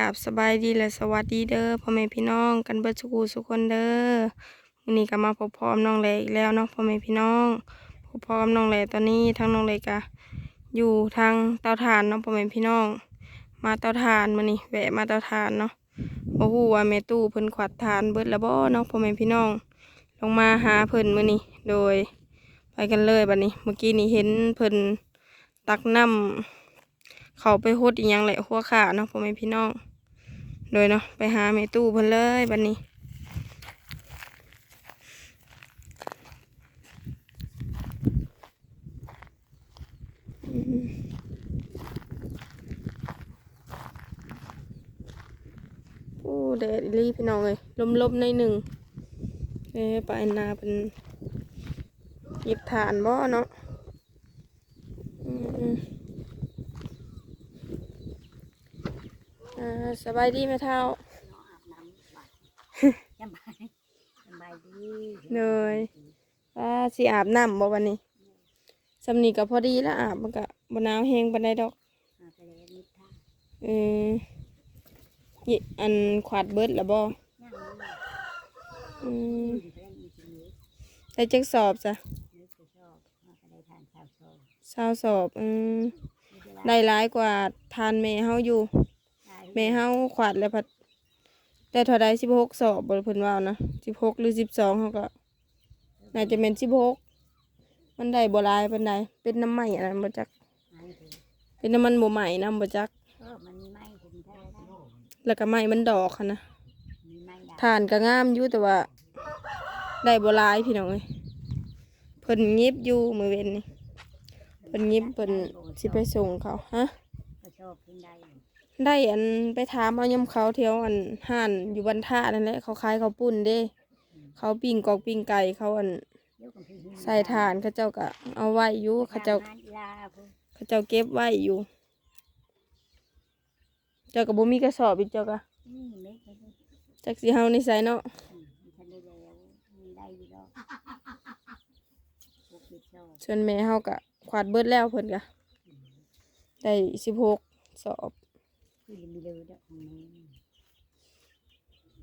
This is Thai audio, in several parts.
ราบสบายดีและสวัสดีเด้อพ่อแม่พี่น้องกันเบิดสุกูสุกคนเด้อวันนี้ก็มาพบพร้อมน้องเลอีกแล้วเนาะพ่อแม่พี่น้องพบพร้อมน้องเลตอนนี้ทั้งน้องเลกะอยู่ทางเตาถ่านเนาะพ่อแม่พี่น้อง มาเตาถ่านมานี่แวะมาเตาถ่านเนาะบ่ฮู้ว่าแม่ตู้เพิ่นขวัดถ่านเบิดล้วบ่เนาะพ่อแม่พี่น้อง ลงมาหาเพิ่นมื้อนี้โดย ไปกันเลยบัดนี้เมื่อกี้นี่เห็นเพิ่นตักน้ำเขาไปโฮดอีหยังแหละหัวขาเนาะพ่อแม่พี่น้อง โดยเนาะไปหาแม่ตู้เพิ่นเลยบัดนี้ โอ้แดดอีพี่น้องเลยลมๆในหนึ่งเอ้ไปนาเป็นหยิบฐานบ่เนาะอืม อ่าสบายดีไหมเท่าน้องอาบน้ำบัดสบายสบายดีเลยว่าสิอาบน้ำบ่วันนี้สำนีก็พอดีแล้วอาบมันก็บหนาวแห้งปานใดดอกอาบไปแล้วนิดท่าเออยิอันขวาดเบิดแล้วบ่ย่างนี้อืมอยู่เล่นอีกทีนี้ได้จักสอบจ้ะนึกจะชอบมาก็ได้ทานข้าวโซ่เศร้าสอบอืมได้ได้หลายกว่าทานแม่เฮาอยู่ แม่เฮาขวาดแล้วพัดได้เท่าใด16สอบบ่เพิ่นว่านะ16หรือ12เฮาก็น่าจะแม่น16มันได้บ่หลายปานใดเป็นน้ำไหม้อันนั้นบ่จัก เป็นน้ำมันบ่ใหม่น้ำบ่จักแล้วก็ไม้มันดอกค่ะนะมีไม้ดาทานก็งามอยู่แต่ว่า ได้บ่หลายพี่น้องเอ้ยเพิ่นยิบอยู่มือเว้นนี่เพิ่นยิบเพิ่นสิไปส่งเขาฮะชอบกินได้ ได้อันไปถามเอายำเขาเที่ยวอันห้านอยู่บันท่านั่นแหละเขาขายเขาวปุ้นเด้ เขาปิ้งกอกปิ้งไก่เขาอันเดี๋ยวกับพี่หิ้งใส่ทานเขาเจ้าก็เอาไว้อยู่เขาเจ้าทำงนอีลาพุ่นเขาเจ้าเก็บไว้อยู่ เจ้าก็บ่มีกระสอบอีกเจ้าก็นี่เม็ดเลยจักสิเฮานี่ใส่เนาะอืมมันทันได้แล้วมันได้อยู่แล้วพวกที่ชอบส่วนแม่เฮาก็ขวาดเบิดแล้วเพิ่นก็ได้สิบหกสอบ คือมีเลยเด้อของแม่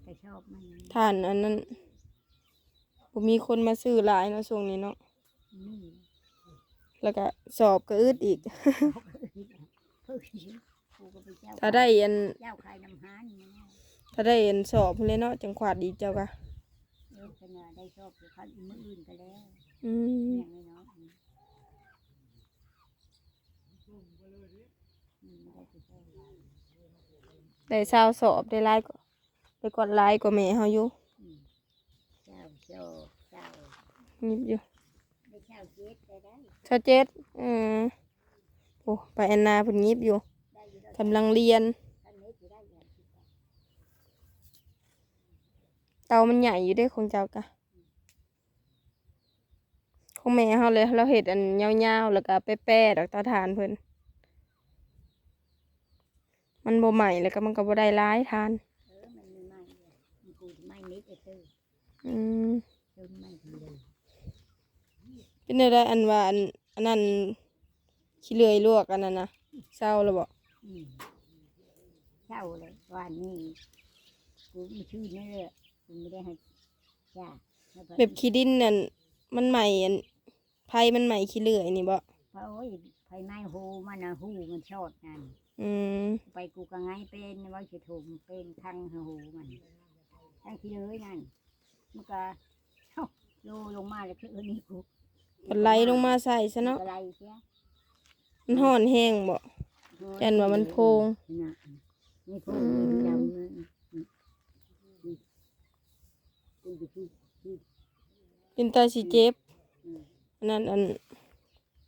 แต่ชอบมันท่านอันนั้นบ่มีคนมาซื้อหลายเนาะช่วงนี้เนาะนี่แล้วก็สอบก็อึดอีกเพิ่งกูก็ไปเจ้าถ้าได้อันเจ้าขายน้ำฮานนี่นะถ้าได้อันสอบพุ่นเลยเนาะจังขวาดอีกเจ้าก็เออขนาดได้ชอบอยู่เขาอีกมืออื่นก็แล้วอืมอย่างน้อยๆอืมอืมได้ไปเจ้า ได้เศร้าสอบได้หลายกว่าได้กว่าหลายกว่าแม่เฮาอยู่อืมเจ้าโจ้เจ้ายิบอยู่ได้เจ้าเจ็ดได้ได้ชาเจ็ดอืมโอ้ไปอันนาเพิ่นยิบอยู่ได้อยู่แล้วกำลังเรียนท่านเล็กอยู่ได้อย่างที่ว่าเตามันใหญ่อยู่เด้ของเจ้ากะของแม่เฮาเลยเราเห็ดอันยาวๆแล้วก็แป้ๆดอกเตาถ่านเพิ่น มันบ่ใหม่แล้วก็มันก็บ่ได้ร้ายทาน เออมันมีไม้อยู่มันกูไม้เล็กไอ้เต้ยอืมเติมไม้ทีเลยเป็นได้ได้อันว่าอันอันนั้นขี้เลื่อยลวกอันนั้นนะเศร้าแล้วบ่อืมเช่าเลยวันนี้กูไม่ชื่อนี่เลยกูไม่ได้ให้จ้าให้เพิ่นแบบขี้ดินนั่นมันใหม่อันไผมันใหม่ขี้เลื่อยนี่บ่ เพราะโอ้ยไฟไหม้หูมันนะหูมันชอดนั่น อืมไปกูก็ไงเป็นว่าจะถูกเป็นทางหูมันทั้งที่เลยนั่นมันก็เอ้าโลลงมาแล้วคือเออนี่กูก็ไหลลงมาใส่ซะเนาะอะไรเสียมันห่อนแห้งบ่ยันว่ามันโพงน่ะนี่โพงอืมจำมันอืมอืมอืมอืมอืมอืมเป็นตาสิเจ็บอืมอันนั้นอัน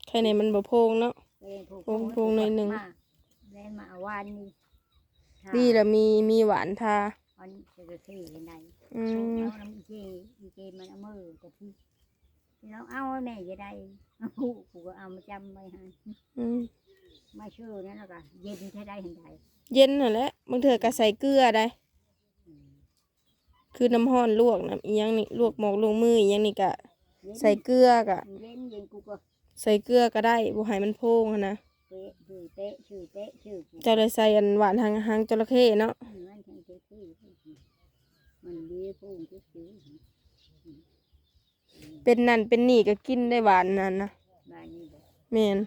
ใครในมันบ่โพงเนาะเล่นโพงโพงโพงหน่อยหนึ่ง มาเล่นมาเอาวานนี่นี่ละมีมีหวานทา อันจะที่ยังไงอืม เอาน้ำอีเจอีเจมันเอามือแต่พี่เราเอาแม่จะได้เอากูก็เอามาจำไว้ให้อืมมาชื่อนั่นแล้วก็เย็นใช้ได้เห็นใดเย็นนั่นแหละบางเถื่อก็ใส่เกลือได้คือน้ำห้อนลวกน้ำอีหยังนี่ลวกหมอกลวกมืออีหยังนี่ก็เย็นใส่เกลือกะ เย็นเย็นกูก็ใส่เกลือก็ได้บ่ให้มันโพงหั้นนะ เเป๊ะชื่อเป๊ะชื่อเป๊ะชื่อกูเจ้าได้ใส่อันหวานหางหางจระเข้เนาะมันทั้งเป๊ะชื่อมันดีพุ่งชื่อชื่อเป็นนั่นเป็นนี่ก็กินได้หวานนั่นนะบ้านนี้บอกแม่น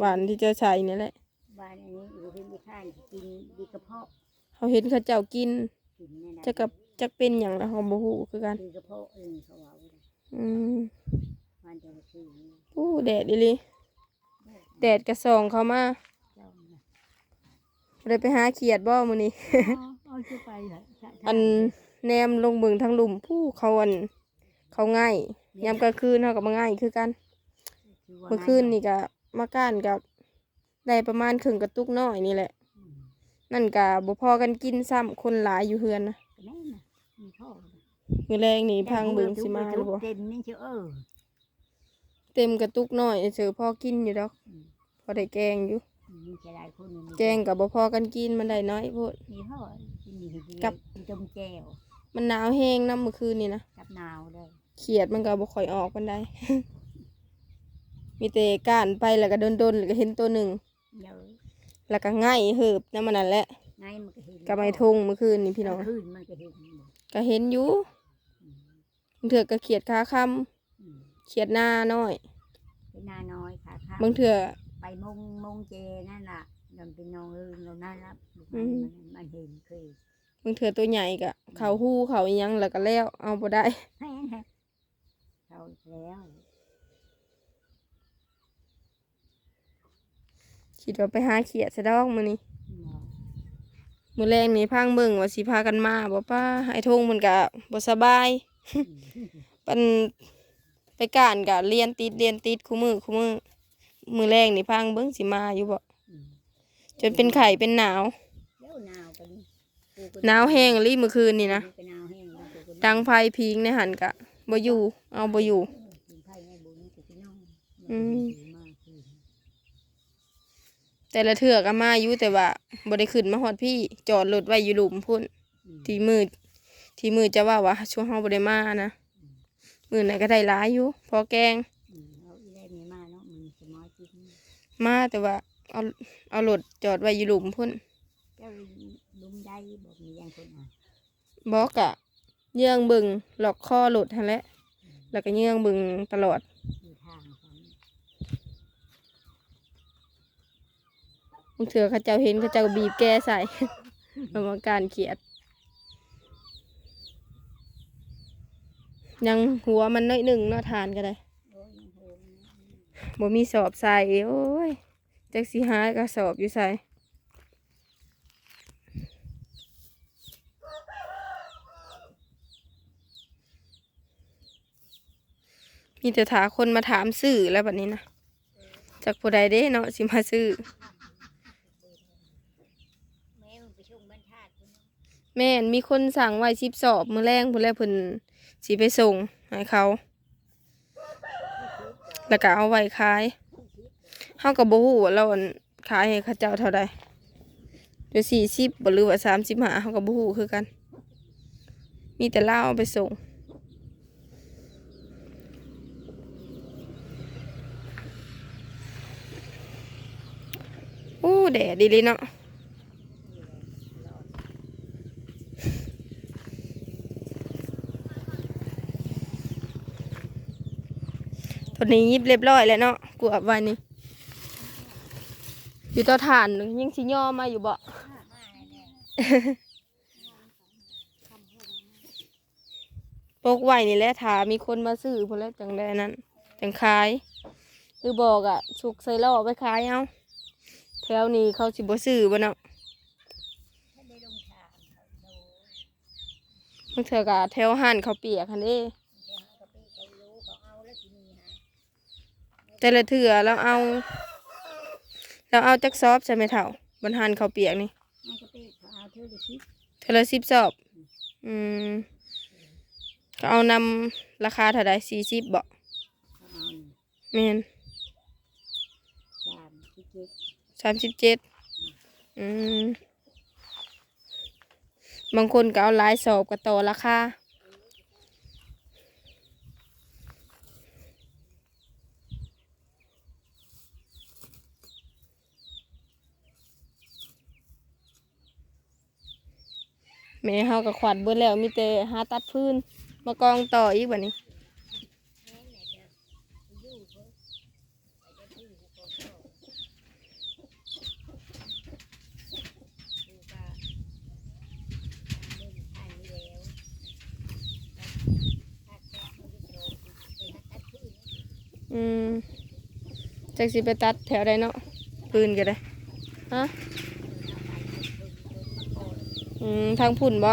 หวานที่เจ้าใส่นี่แหละบ้านอันนี้อยู่ที่มีข้านกินดีกระเพาะเขาเห็นเขาเจ้ากินกินเนี่ยนะจะกับจักเป็นอย่างละเขาบ่ฮู้คือกันดีกระเพาะเองเขาเอาไว้เลยอืมบ้านเจ้าชื่อนี่อู้แดดอีหลี แดดกระส่องเขามาเจ้าน่ะบ่ได้ไปหาเขียดบ่มื้อนี้ เอาเอาชื่อไปเหรอถ้าถ้าอันแนมลงเบิ่งทางหลุมผู้เขาอัน เขาง่ายยามกลางคืนเขาก็มาง่ายคือกันชื่ว่าเมื่อคืนนี่ก็มาก้านกับได้ประมาณครึ่งกระตุกน้อยนี่แหละอืมนั่นก็บ่พอกันกินซ้ำคนหลายอยู่เฮือนนะก็แม่น่ะมีท่อน่ะมื้อแรงนี่พังเบิ่งสิมาหรือบ่เต็มนี่เชียวเออเต็มกระตุกน้อยเสือพอกินอยู่ดอก อืมพ อได้แกงอยู่มีจะได้คนมีแกงกับบ่พอกันกินมันได้น้อยโพดมีท่อกินมีดีกับมีต้มแจ่วมันหนาวแห้งน้ำเมื่อคืนนี่นะกับนาวเลยเขียดมันก็บ่ค่อยออกปานใดมีแต่ก้านไปแล้วก็ดนๆแล้วก็เห็นตัวหนึ่ง เยอะแล้วก็ง่ายเหิบนั่นมันนั่นแหละไงมันก็เห็นก็ไม่ทงเมื่อคืนนี่พี่น้องกลาคืนมันก็เห็นหมดก็เห็นอยู่บางเถื่อก็เขียดขาคำอืมเขียดหน้าน้อย เป็นนาน้อยค่ะค่ะบางเถื่อไป มงมงเจนั่นล่ะยอนเป็นน้องเอิงเรานั่นละอืมมันมันเห็นเคยบางเถื่อตัวใหญ่ก็เขาหู้เขาอิหยังแล้วก็แล้ว เอาบ่ได้ให้นะเขาแล้วคิดว่าไปหาเขียดซะดอกมื้อนี้หมอมื้อแรกนี่พังเบิ่งว่าสิพากันมาบ่ป้าไอ้ทงมันก็บ่สบายปันไปการกะเรียนติดเรียนติดคู่มือคู่มือ มือแรกนี่พังเบิ่งสิมาอยู่บ่อืมจนเป็นไข่เป็นหนาวเดี๋ยวหนาวกันกูก็หนาวแห้งรีเมื่อคืนนี่นะกูก็หนาวแห้งแล้วกูก็ดังไฟพิงในหันกะบ่อยู่เอาบ่อยู่ กินไผ่ในบุญกูก็นอนอืม มากคือแต่ละเทื่อก็มาอยู่แต่ว่าบ่ได้ขึ้นมาฮอดพี่จอดรถไว้อยู่หลุมพุ่นอืมที่มืดที่มืดจะว่าว่าช่วงเฮาบ่ได้มานะมื้อไหนก็ได้หลายอยู่พอแกง มาแต่ว่าเอาเอารถจอดไว้อยู่หลุมพุ่นเจ้าลุงได้บอกมีอย่างคนอะบอกกะเยื่องเบึงหลอกข้อหลุดหั่นแหละแล้วก็เยื่องเบึงตลอดอยู่ทางของบางเถื่อเขาเจ้าเห็นเขาเจ้าบีบแก้ใส่ กรรมการเขียด ยังหัวมันน้อยหนึ่งเนาะทานก็ได้ โอ้ยยังโหมนะ บ่มีสอบใส่โอ้ยจักสิหากระสอบอยู่ใส่มีแต่ถาคนมาถามซื้อแล้วแบบนี้นะจากผู้ใดเด้เนาะสิมาซื้อแม่นมีคนสั่งไว้ชิบสอบมือแรงพุ่นแรกเพิ่นสิไปส่งให้เขา แล้วก็เอาไว้ขายเฮาก็บ่ฮู้ว่าเราขายให้เขาเจ้าเท่าใดเดี๋ยวสี่สิบหรือว่าสามสิบห้าเฮาก็บ่ฮู้คือกัน มีแต่เลาเอาไปส่งอู้แดดดีเลยเนาะ ตัวนี้ยิบเรียบร้อยแล้วเนาะกวบไว้นี่อยู่ต่อฐานยังสิย่อมาอยู่บ่ปกไว้นี่แหละถามีคนมาซื้อพอแล้วจังไดนั้นจังขายคือบอกอะสุกใส่ล่อไปขายเอาแถวนี้เขาสิบ่ซื้อบ่เนาะถ้าได้ลงเขาโดบางเถื่อกะแถวหันเขาเปียกคันเด้ เดี๋ยวเขาไปเขารู้เขาเอาแล้วทีนี้ฮะ แต่ละเถื่อเราเอา เราเอาจักซอบใช่ไหมเถ่าบนหันเขาวเปียกนี่ให้เขาไปเขาเอาเธอไปคิดเทอละสิบสอบ อืมก็เอานำราคาเท่าใดสี่สิบบ่เขาเอานี่แม่นสามสิบเจ็ดสามสิบเจ็ดอืมบางคนก็เอาหลายสอบก็ต่อราคา ม่เฮากับขวัดเบิดแล้วมีแต่หาตัดพื้น มากองต่ออีกบัดนี้อืมจักสิไปตัดแถวใดเนาะปืนก็ได้ฮะ อืมทางพุ่นบ่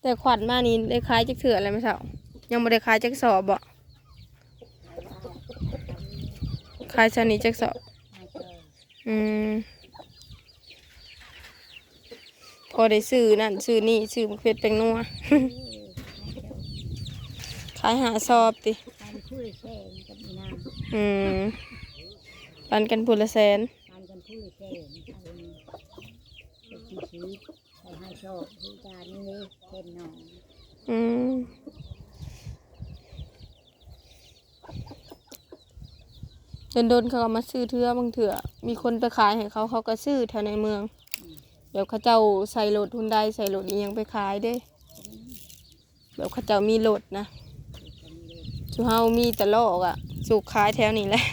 แต่ขวัญมานี่ได้คล้ายจักเถื่ออะไรไหมเสายังไม่ได้คล้ายจักสอบบ่ คล้ายชานี้จักสอบอืมพอได้ซื้อนั่นซื้อนี่ซื้อมะเขือเปงนัวขายหาสอบติการพูดแช่กับมีน้อืมปันกันพูละแสนำการกันพูดแช่เอาเป็นชีชีใส่ให้โชคที่การนี้เป็นหนองอืม โดนเขาก็มาซื้อเทื่อบางเถื่อมีคนไปขายให้เขาเขาก็ซื้อแถวในเมืองแบบเขาเจ้าใส่รถทุนใดใส่รถอีหยังไปขายเด้แบบเขาเจ้ามีรถนะชูเฮามีแต่ลอกอะสูกขายแถวนี้แหละ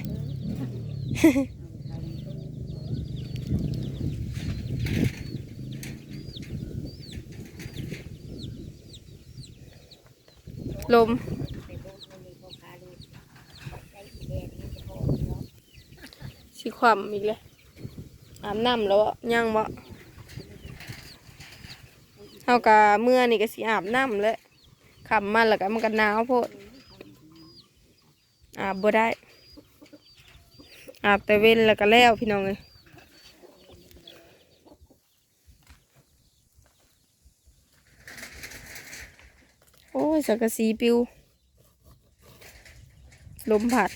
ลม ไปโบกมันมีพวกคาลูกได้อีแดงนี่จะพอเนาะ สิความอีกเลยอาบน้ำแล้วอะยังบ่เฮากะเมื่อนี่ก็สิอาบน้ำแล้วขำมาแล้วก็มันก็หนาวโพดอาบบ่ได้ อาบแต่เว้นแล้วก็แล้วพี่น้องเอ้ยโอ้ยสังกะสีปิว ลมผัด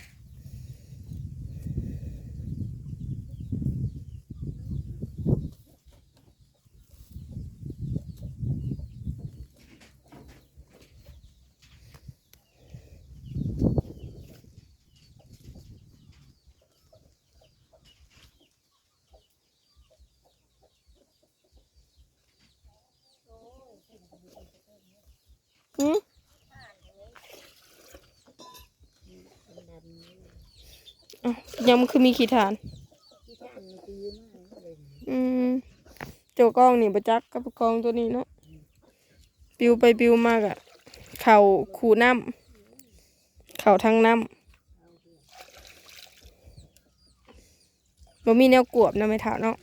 ยังมันคือมีขีดฐานที่ท่านมีตีมากล้องนี่ประจักกับกล้องตัวนี้เนาะปิวไปปิวมากอะเข่าขู่น้ำเข่าทางน้ำบ่มีแนวกวบนะไม่ถาเนาะ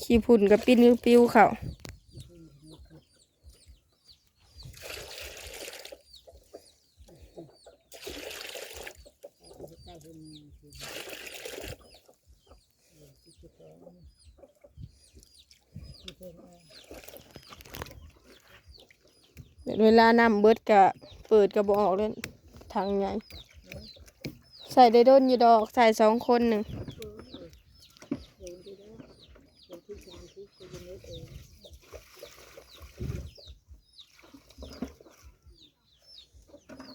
ขี้พุ่นกับปิ้นปิวเข่า ได้เห็นคือที่สุดแล้วที่เป็น เวลาน้ำเบิดกะเปิดกระบอกเลยทางใหญ่ใส่ได้ด้นอยู่ดอกใส่สองคนหนึ่ง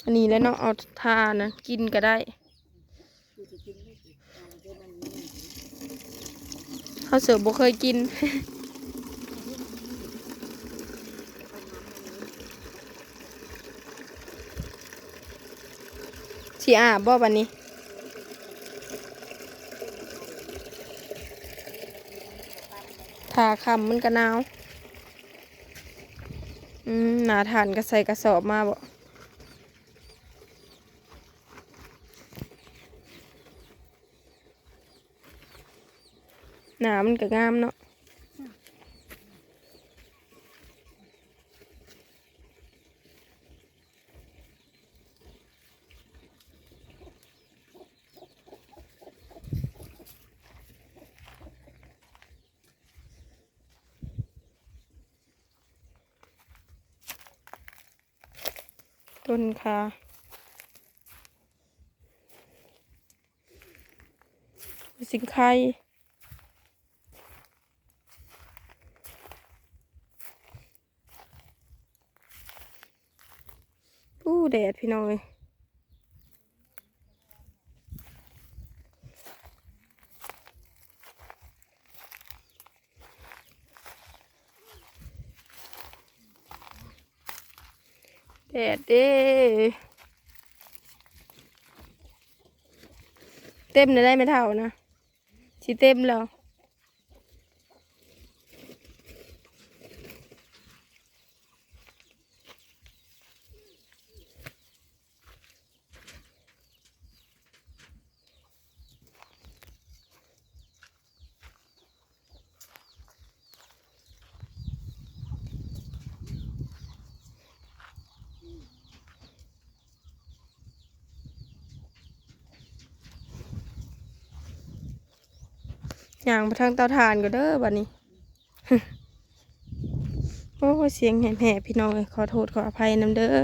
อันนี้แล้วเนาะเอาทานะ กินก็ได้เดินมันนี่เขาเสือบ่เคยกิน สีอาบบ่บันนี้ ทาคำมันก็หนาว อืมหนาทานก็ใส่กระสอบมาบ่หนามันก็งามเนาะ ต้นค่ะ สิงไข่ผู้แดดพี่น้อย เต็มเลยได้ไม่เท่านะชิเต็มแล้ว ย่างไปทางเตาถ่านก็เด้อบัดนี้โอ้เสียงแหบๆพี่น้องเอ้ยขอโทษขออภัยนำเด้อ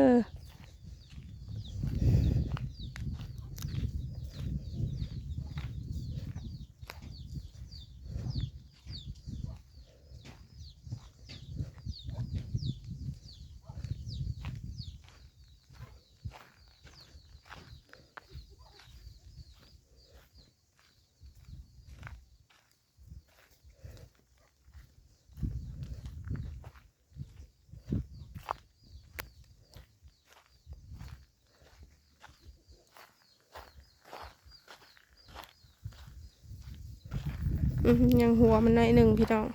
ยังหัวมันน่อยหนึ่งพี่น้อง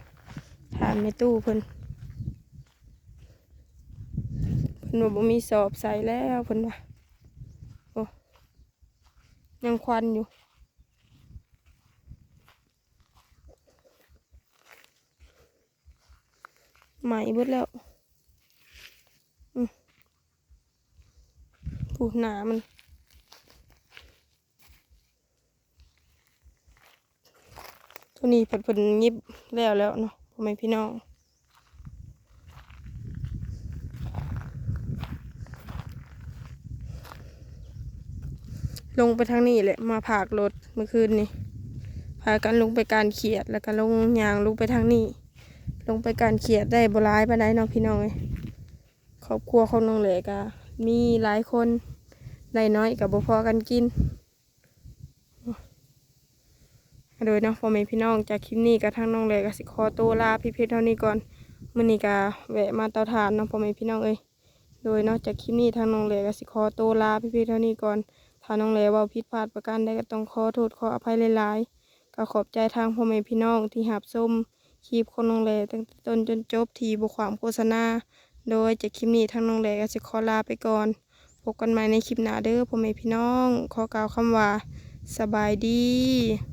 ถามในตู้เพิ่นเพิ่นว่าบ่มีสอบใส่แล้วเพิ่นว่าโอ้ยังควันอยู่ไหมเบิดแล้วอืมผูหนามัน ตัวนี้เพิ่นเพิ่นยิบแล้วแล้วเนาะพ่อแม่พี่น้องลงไปทางนี้แหละมาผากรถเมื่อคืนนี้พากันลงไปการเขียดแล้วก็ลงยางลงไปทางนี้ ลงไปการเขียดได้บร้ายปานใดเนาะพี่น้องเอ้ยครอบครัวของน้องเหล็กอะมีหลายคนได้น้อยกับบ่พอกันกิน โดยเนาะพ่อแม่พี่น้องจากคลิปนี้กับทางน้องเลยกสิขอตัวลาพี่เพชรเท่านี้ก่อนมื้อนี้ก็แวะมาเตาถ่านเนาะพ่อแม่พี่น้องเอ้ยโดยเนาะจากคลิปนี้ทางน้องเลยกสิขอตัวลาพี่เพชรเท่านี้ก่อนถ้าน้องเลยว่าผิดพลาดประการใดก็ต้องขอโทษขออภัยหลายๆก็ขอบใจทางพ่อแม่พี่น้องที่หับส้มคลิปของน้องเลยตั้งแต่ต้นจนจบทีบุความโฆษณา โดยจากคลิปนี้ทางน้องเลยกสิขอลาไปก่อนพบกันใหม่ในคลิปหน้าเด้อพ่อแม่พี่น้อง ขอกล่าวคำว่า สบายดี